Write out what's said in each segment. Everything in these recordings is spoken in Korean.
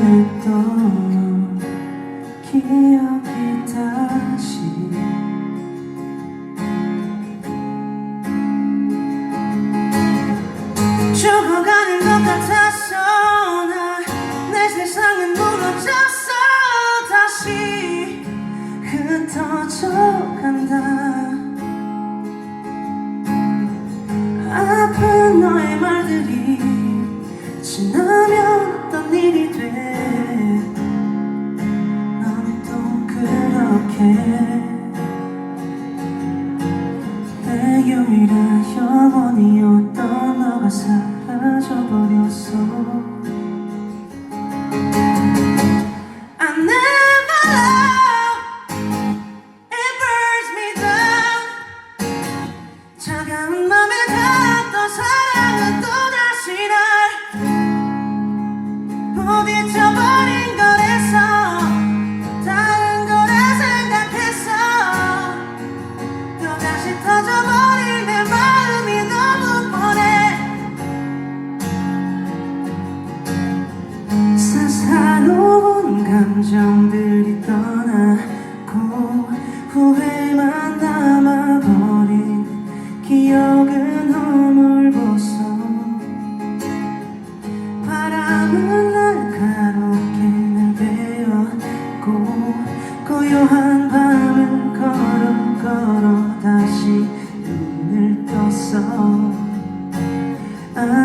했던 기억이 다시. 죽어가는 것 같았어 나내 세상은 무너졌어. 다시 흩어져 간다. 아픈 너의 내 유일한 영원이었던 너가 사라져버렸어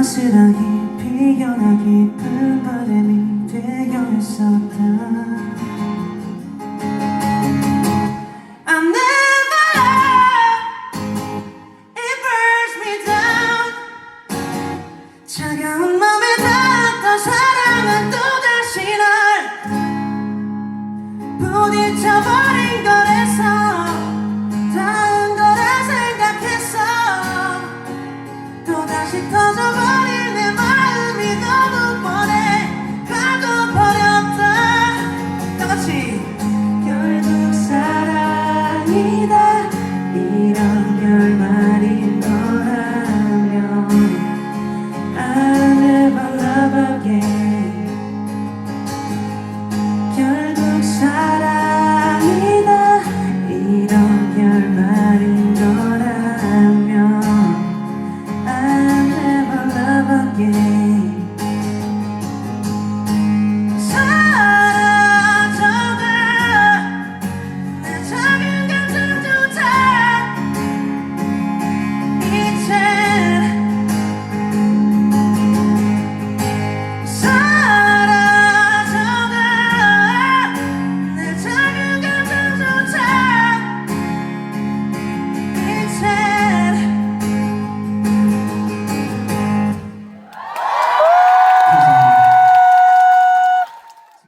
가스라기 피어나 깊은 결국 사랑이나 이런 결말이 너라면 안 해볼까?